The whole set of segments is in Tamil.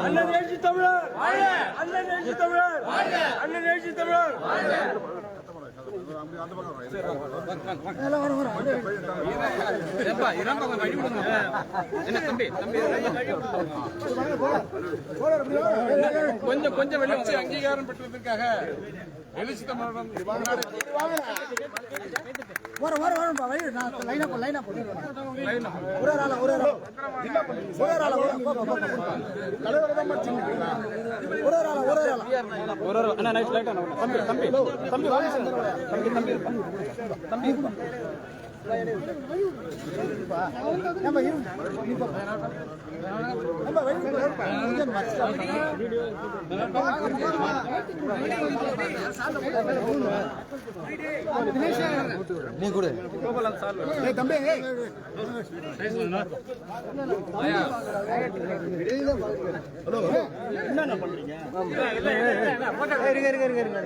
அண்ணன் எழுச்சி தமிழர் அண்ணன் எழுச்சி தமிழர் அண்ணன் எழுச்சி தமிழர் கொஞ்சம் கொஞ்சம் வெளியே அங்கீகாரம் பெற்றதற்காக எழுச்சி தமிழகம் வர வர வரப்பா வழி நான் லைனா போ லைனா போ. ஒரு ஆளா ஒரு ஆளா. ஒரு ஆளா ஒரு போ போ போ தலைவர் தான் மச்சிங்களா ஒரு ஆள ஒரு ஆள. ஒரு ஆள. அண்ணா நைட் லைட் அண்ணா. தம்பி தம்பி. தம்பி வாங்க தம்பி. தம்பி தம்பி. நம்ம நீ கொடு தம்பி ஹலோ என்ன பண்றீங்க இருங்க இருங்க இருங்க இருங்க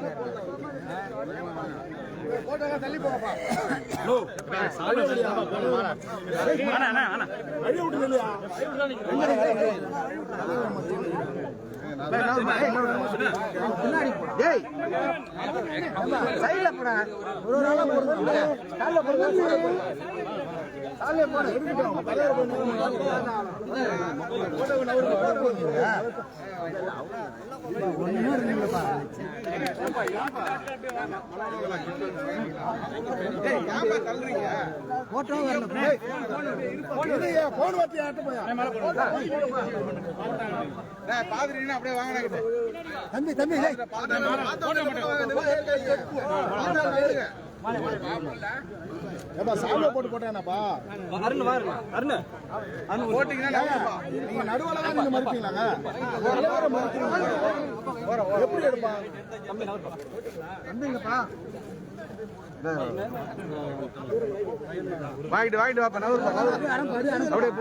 சைடுல போடா. ஒரு ஒரு ஆளா போடுங்க கால்ல போட்டோ நவரு போடுங்க ஒண்ணுமே இருந்தீங்களப்பா போட்டோ போன் வாத்தி ஆட்ட போயா பாதிரின்னு அப்படியே வாங்கினாங்க தம்பி தம்பி ஏப்பா சாப்பிட போட்டு போட்டேனாப்பா. அருண் வாருங்க அருண். போட்டீங்கன்னா நீங்க நடுவுல தான் நீங்க மறுப்பீங்களாங்க தலைவரை மறுப்பீங்க எப்படி எடுப்பா தம்பிங்கப்பா. வாங்கிட்டு வாங்கிட்டு வாப்பா நவரு அப்படியே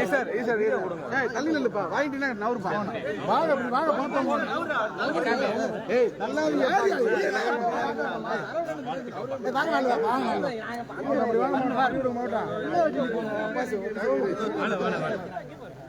ஈசர் ஈசர் ஈர கொடுங்க ஏய் தள்ளி நில்லுப்பா. வாங்கிட்டீங்கன்னா நவருப்பா வாங்க அப்படி வாங்க ஏய் நல்லா வாங்க. வாங்க அப்படி வாங்க. மாட்டான்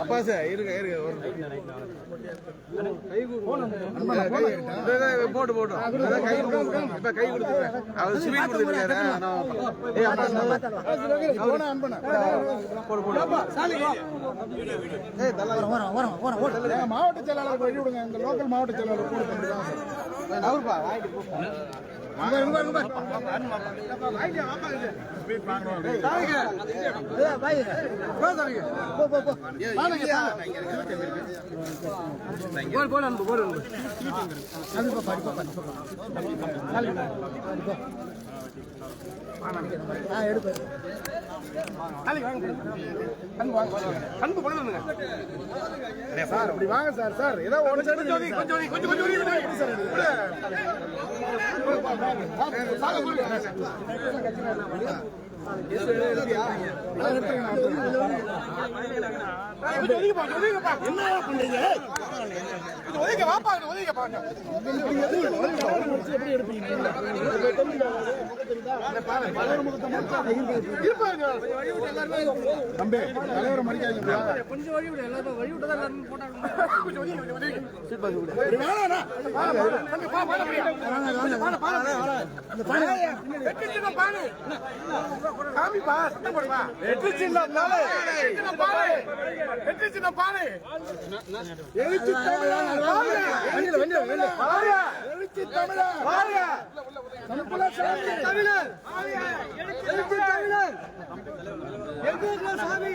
அப்பா சார் இருங்க இருங்க ஒரு போட்டு போட்டு கை இப்ப கை கொடுத்துருக்கேன் அவர் ஸ்வீட் எங்க மாவட்ட செயலாளர் வழி விடுங்க. எங்க லோக்கல் மாவட்ட செயலாளர் கூட பண்ணிக்கலாம் போடு போடு போடு இங்க இங்க இங்க ஏய் பாய் போ போ போ போல் போல் அன்பு போல் அன்பு அது போ படி போ படி போ நாளைக்கு படி போ ஆ எடுப்பு அன்பு போல் சார் அப்படி வாங்க சார் சார் ஏதோ ஒரு சைடு கொஞ்சம் கொஞ்சம் கொஞ்சம் கொஞ்சம் சார் என்ன பண்றீங்க ஒதுங்க வாப்பா ஒதுங்க பாருங்க எப்படி எடுப்பீங்க தம்பி தலைவரை மடிக்காதீங்க கொஞ்சம் வழி விடு எல்லாரும் வழி விட்டு தான் கொஞ்சம் காமிப்பா சத்தம் போடுப்பா வெற்றி சின்னம் வெற்றி சின்னம் பாரு எழுச்சி தமிழா எழுச்சி தமிழர் எழுச்சி தமிழர் சாமி.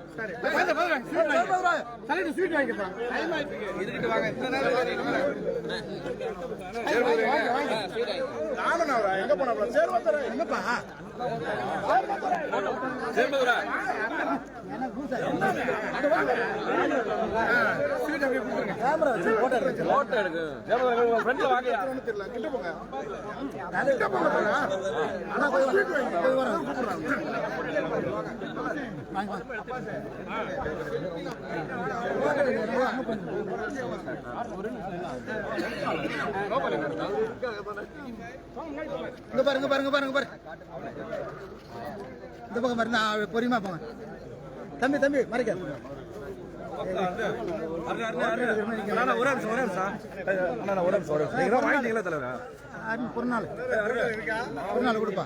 எங்க போனா சேர்வத்தர கேமரா வச்சு போட்டோ போட்டோ எடுக்கு ஃப்ரெண்ட்ல வாங்க தெரியல கிட்ட போங்க கிட்ட போங்க அண்ணா வாங்க இங்க பாருங்க பாருங்க பாருங்க பாருங்க இந்த பக்கம் பாருங்க நான் போங்க. தம்பி தம்பி மறைக்க. ஒரு நிமிஷம் ஒரு நிமிஷம் அண்ணா ஒரு நிமிஷம் ஒரு நிமிஷம் வாங்கிட்டீங்களா தலைவரா ஒரு நாள் ஒரு நாள் கொடுப்பா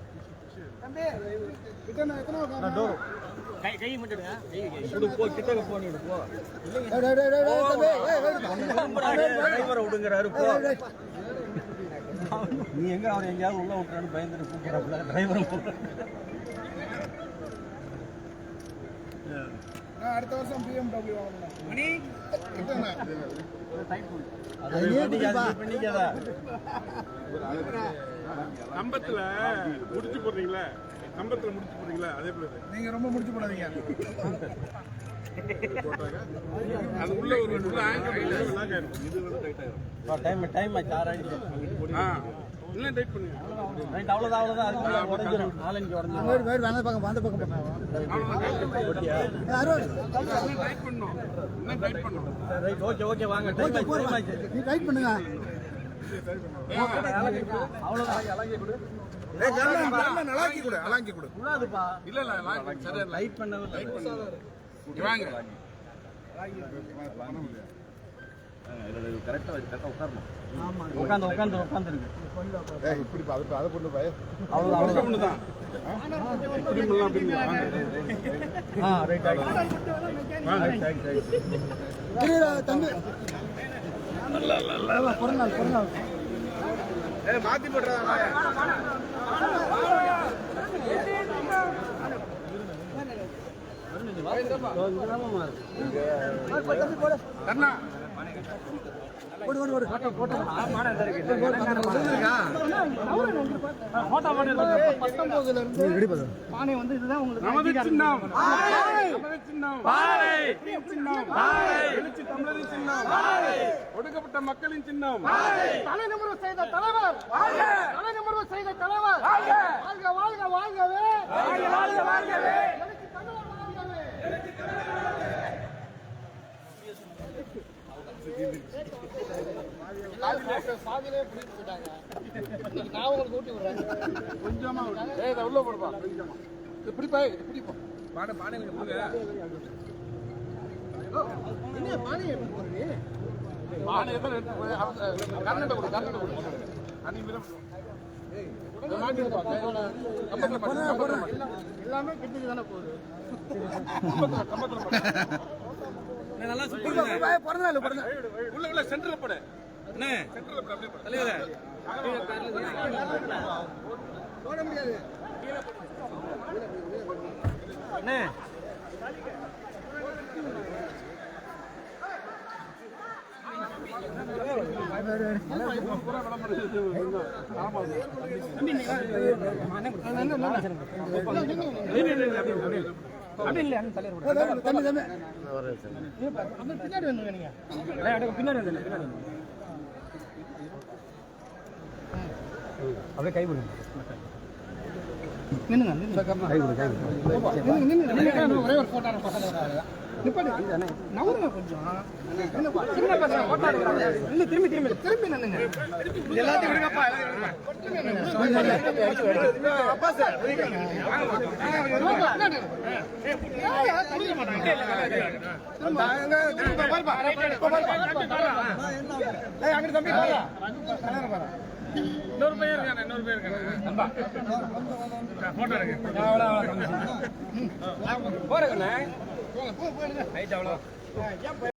விடுங்க டிரைவர் வழி விடுங்க வண்டி டிரைவரை விடுங்கிறாரு நீ எங்க அவர் எங்கேயாவது உள்ள விட்டுறான்னு பயந்துட்டு கூப்பிடறாப்புல டிரைவரும் அடுத்த வருஷம் பிஎம்டபிள்யூ வாங்கணும் பண்ணிக்காத கம்பத்துல முடிச்சு போடுறீங்களா? கம்பத்துல முடிச்சு போடுறீங்களா? அதே போல இது. நீங்க ரொம்ப முடிச்சு போடாதீங்க. அது உள்ள ஒரு உள்ள ஆங்கிள் இது வந்து டைட் ஆயிடும் டைம் டைம் ஆச்சு ஆறு ஆயிடுச்சு ஆ இன்னும் டைட் பண்ணுங்க. ரைட் அவ்வளோதான் அவ்வளோதான் அதுக்குள்ள உடஞ்சிரும். நாலஞ்சு உடஞ்சிரும். வேறு வேறு அந்த பக்கம் அந்த பக்கம் அருள் இன்னும் டைட் பண்ணணும் இன்னும் டைட் பண்ணணும் ரைட் ஓகே ஓகே வாங்க. டைம் ஆச்சு டைட் பண்ணுங்க. அலாக்கி கொடு அலாக்கி கொடு கூடாதுப்பா இல்ல இல்ல. லைட் பண்ணவே லைட் இங்க வாங்க உட்காந்து உட்காந்து உட்காந்துருக்கு இப்படி அதை அதை கொண்டு போய். ஆ ரைட் ரைட் தம்பி மாத்தி போடுறதா கண்ணா பானை வந்து இதுதான் உங்களுக்கு நமது சின்னம். நமது சின்னம். சின்னம் எழுச்சி தமிழரின் சின்னம். ஒடுக்கப்பட்ட மக்களின் சின்னம். தலைநிமிர்வு செய்த தலைவர். தலைநிமிர்வு செய்த தலைவர். வாழ்க வாழ்க வாழ்கவே. வாழ்க வாழ்கவே. நான் உங்களுக்கு ஊட்டி விடுறேன் கொஞ்சமா விடு. ஏய் இதை உள்ள போடுப்பா கொஞ்சமா இது பிடிப்பா இது பிடிப்பா பானை பானையில கொடுங்க என்ன பானையை எப்படி போடுறீ பானை எத்தனை எடுத்து போய் கரண்ட கொடு கரண்ட கொடு அன்னைக்கு. எல்லாமே கிட்டக்கு தானே போகுது கம்பத்துல கம்பத்துல மாட்டு. பிறந்த நாள் பிறந்த உள்ள உள்ள சென்டர்ல போடு. அண்ணே சென்டர்ல போடு அப்படியே போடு. தலைவரே போட முடியாது அப்படி இல்ல தலைவர். தம்பி தம்பி பின்னாடி வந்து பின்னாடி வந்து அப்படியே கை விடுங்க நின்னுங்க நின்னுங்க கை ஒரே ஒரு போட்டோ நிப்பாடு நவருங்க கொஞ்சம். சின்ன பசங்க போட்டோ எடுக்கிறாங்க இல்ல திரும்பி திரும்பி திரும்பி நின்னுங்க எல்லாத்தையும் விடுங்கப்பா அப்பா சார் அங்கிட்டு தம்பி இன்னொரு பையன் இருக்கானே இன்னொரு பையன் இருக்கானே போட்டோ இருக்கு போறேங்கண்ணே ரைட் அவ்வளோ